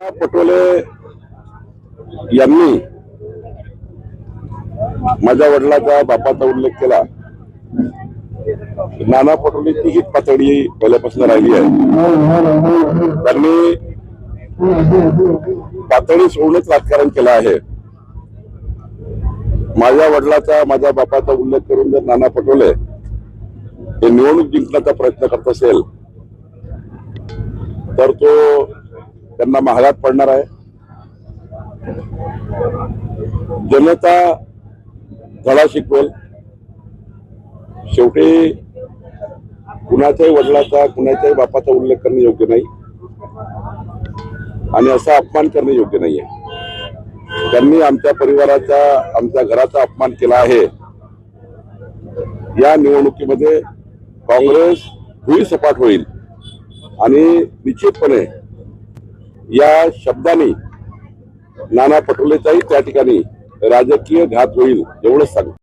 पटोले यांनी माझ्या वडिलाचा बापाचा उल्लेख केला. नाना पटोलेची ही पातळी पहिल्यापासून राहिली आहे. त्यांनी पातळी सोडूनच राजकारण केलं आहे. माझ्या वडिलाचा माझ्या बापाचा उल्लेख करून जर नाना पटोले हे निवडणूक जिंकण्याचा प्रयत्न करत असेल तर तो त्यांना महागात पडणार आहे. जनता धडा शिकवेल. शेवटी कुणाच्याही वडिलाचा कुणाच्याही बापाचा उल्लेख करणे योग्य नाही. आणि असा अपमान करणे योग्य नाही आहे त्यांनी आमच्या परिवाराचा आमच्या घराचा अपमान केला आहे या निवडणुकीमध्ये काँग्रेस भुई सपाट होईल. आणि निश्चितपणे या शब्दाने नाना पटोलेचाही त्या ठिकाणी राजकीय घात होईल एवढंच सांगतो.